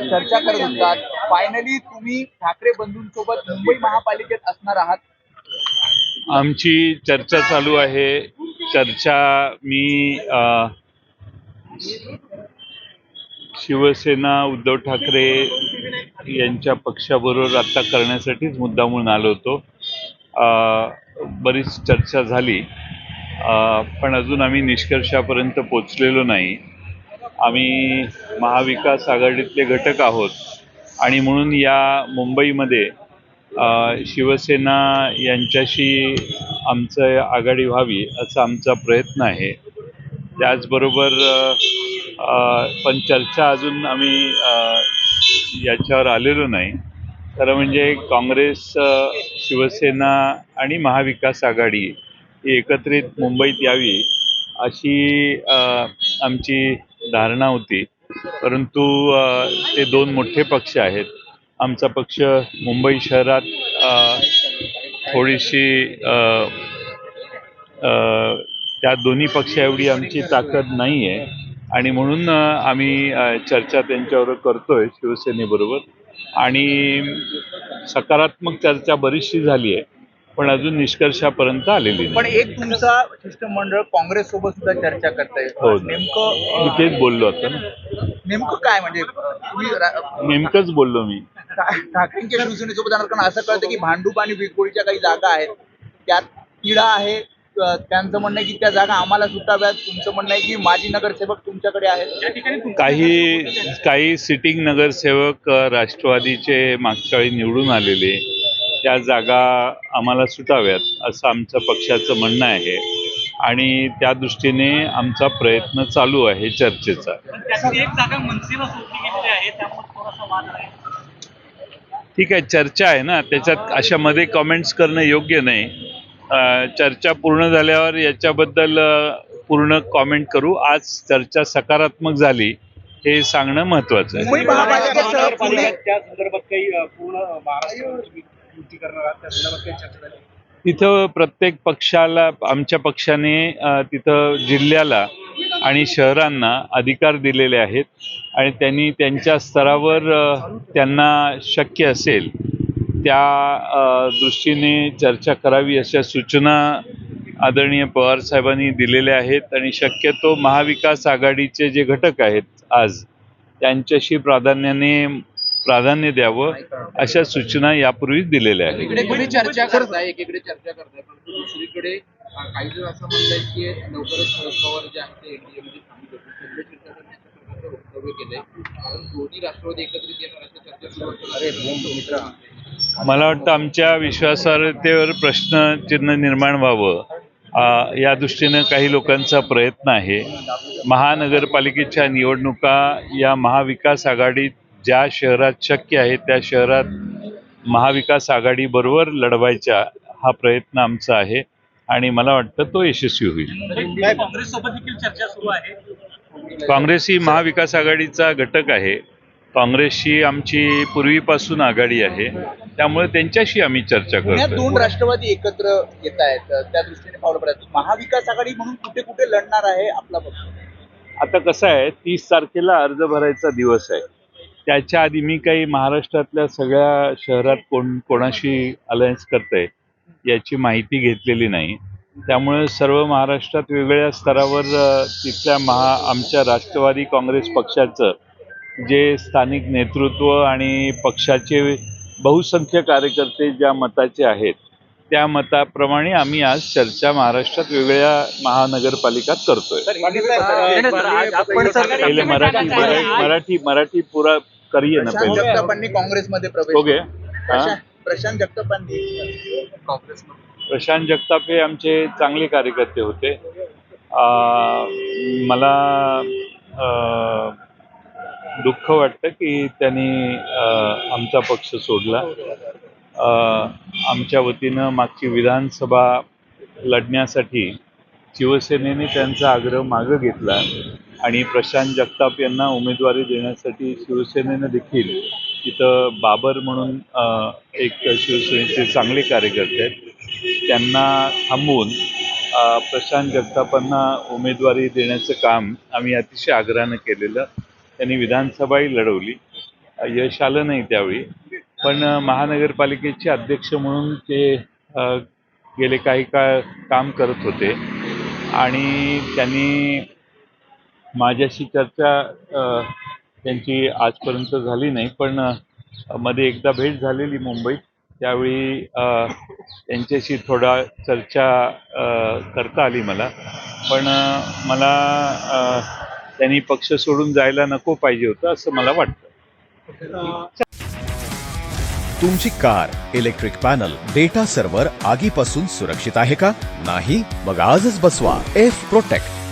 चर्चा करत होतात फायनली तुम्ही ठाकरे बंधूंसोबत मुंबई महापालिकेत असणार आहात. आमची चर्चा चालू आहे. चर्चा मी शिवसेना उद्धव ठाकरे यांच्या पक्षाबरोबर आता करण्यासाठीच मुद्दामून आलो होतो. बरीच चर्चा झाली. पण अजून आम्ही निष्कर्षापर्यंत पोचलेलो नाही. आम्ही महाविकास आघाडीतले घटक आहोत. आणि म्हणून या मुंबईमध्ये शिवसेना यांच्याशी आमचं आघाडी व्हावी असा आमचा प्रयत्न आहे. त्याचबरोबर पण चर्चा अजून आम्ही याच्यावर आलेलो नाही. खरं म्हणजे काँग्रेस शिवसेना आणि महाविकास आघाडी ही एकत्रित मुंबईत यावी अशी आमची धारणा होती. परंतु ते दोन मोठे पक्ष आहेत. आमचा पक्ष मुंबई शहरात थोडीशी त्या दोन्ही पक्ष एवढी आमची ताकद नाही आहे आणि म्हणून आम्ही चर्चा त्यांच्यावर करतोय शिवसेनेबरोबर. आणि सकारात्मक चर्चा बरीचशी झाली आहे पण अजून निष्कर्षापर्यंत आलेली नाही. पण एक तुमचा शिष्टमंडळ काँग्रेस सोबत सुद्धा चर्चा करताय. हो. नेमकं मी अं, तेच बोललो आता ना. नेमकं काय म्हणजे तुम्ही रा- नेमकंच बोललो मी. ठा- ठाकरेंच्या शिवसेनेसोबत जाणार. कारण असं कळतं की भांडूप आणि विकोळीच्या काही जागा आहेत. त्यात तिढा आहे. अ, त्यांचं म्हणणं आहे की त्या जागा आम्हाला सुटाव्यात. तुमचं म्हणणं आहे की माजी नगरसेवक तुमच्याकडे आहेत. काही काही सिटिंग नगरसेवक अ, राष्ट्रवादीचे मागच्या वेळी निवडून आलेले. त्या जागा आम्हाला सुटाव्यात असं आमचं पक्षाचं म्हणणं आहे. आणि त्या दृष्टीने आमचा प्रयत्न चालू आहे चर्चेचा. ठीक आहे चर्चा आहे ना. त्याच्यात अशा मध्ये कमेंट्स करणं योग्य नाही. चर्चा पूर्ण झाल्यावर याच्याबद्दल पूर्ण कॉमेंट करू. आज चर्चा सकारात्मक झाली हे सांगणं महत्वाचं आहे. युती करणार आहात त्या संदर्भात काही चर्चा झाली तिथं प्रत्येक पक्षाला आमच्या पक्षाने तिथं जिल्ह्याला आणि शहरांना अधिकार दिलेले आहेत आणि त्यांनी त्यांच्या स्तरावर त्यांना शक्य असेल त्या दृष्टीने चर्चा करावी अशा सूचना आदरणीय पवार साहेबांनी दिलेल्या आहेत आणि शक्यतो महाविकास आघाडीचे जे घटक आहेत आज त्यांच्याशी प्राधान्याने प्राधान्य द्यावं अशा सूचना यापूर्वीच दिलेल्या आहेत. चर्चा करताय? एकीकडे चर्चा करताय पण दुसरीकडे काही जण असं म्हणतात की लवकरच शरद पवार जे आहेत ते वक्तव्य केलंय. दोन्ही राष्ट्रवादी एकत्रित येणार अशा चर्चा सुरू असतात मला वाटतं आमच्या विश्वासार्हतेवर प्रश्नचिन्ह निर्माण व्हावं या दृष्टीनं काही लोकांचा प्रयत्न आहे. महानगरपालिकेच्या निवडणुका या महाविकास आघाडीत ज्या शहरात शक्य आहे त्या शहरात महाविकास आघाडीबरोबर लढवायचा हा प्रयत्न आमचा आहे आणि मला वाटतं तो यशस्वी होईल. काँग्रेस सोबत देखील चर्चा सुरू आहे? काँग्रेस ही महाविकास आघाडीचा घटक आहे. काँग्रेसशी आमची पूर्वीपासून आघाडी आहे. त्यामुळे त्यांच्याशी आम्ही चर्चा करतो दोन राष्ट्रवादी एकत्र येत आहेत. त्या दृष्टीने पावलं महाविकास आघाडी म्हणून कुठे कुठे लढणार आहे आपला पक्ष? आता कसं आहे तीस तारखेला अर्ज भरायचा दिवस आहे. त्याच्या आधी मी काही महाराष्ट्रातल्या सगळ्या शहरात कोण कोणाशी अलायन्स करतंय याची माहिती घेतलेली नाही. त्यामुळे सर्व महाराष्ट्रात वेगवेगळ्या स्तरावर तिथल्या महा आमच्या राष्ट्रवादी काँग्रेस पक्षाचं जे स्थानिक नेतृत्व आणि पक्षाचे बहुसंख्य कार्यकर्ते ज्या मताचे आहेत त्या मताप्रमाणे आम्ही आज चर्चा महाराष्ट्रात वेगवेगळ्या महानगरपालिकात करतोय. मराठी मराठी मराठी पुरा करिये ना प्रशांत पहिले. जगतापांनी काँग्रेसमध्ये प्रवेश हो? गया प्रशांत प्रशांत जगतापांनी. काँग्रेसमध्ये प्रशांत जगताप हे आमचे चांगले कार्यकर्ते होते. अं, मला अं, दुःख वाटतं की त्यांनी अं, आमचा पक्ष सोडला. अं, आमच्या वतीनं मागची विधानसभा लढण्यासाठी शिवसेनेने त्यांचा आग्रह मागं घेतला. आणि प्रशांत जगताप यांना उमेदवारी देण्यासाठी शिवसेनेनं देखील तिथं बाबर म्हणून एक शिवसेनेचे चांगले कार्यकर्ते आहेत. त्यांना थांबवून प्रशांत जगतापांना उमेदवारी देण्याचं काम आम्ही अतिशय आग्रहानं केलेलं. त्यांनी विधानसभाही लढवली. यश आलं नाही त्यावेळी. पण महानगरपालिकेचे अध्यक्ष म्हणून ते गेले काही काळ काम करत होते. आणि त्यांनी माझ्याशी चर्चा त्यांची आजपर्यंत झाली नाही पण मध्ये एकदा भेट झालेली मुंबईत. त्यावेळी त्यांच्याशी थोडा चर्चा करता आली मला. पण मला त्यांनी पक्ष सोडून जायला नको पाहिजे होतं असं मला वाटतं. तुमची car electric panel data server आगीपासून सुरक्षित आहे का? नाही? मग आजच बसवा. F protect.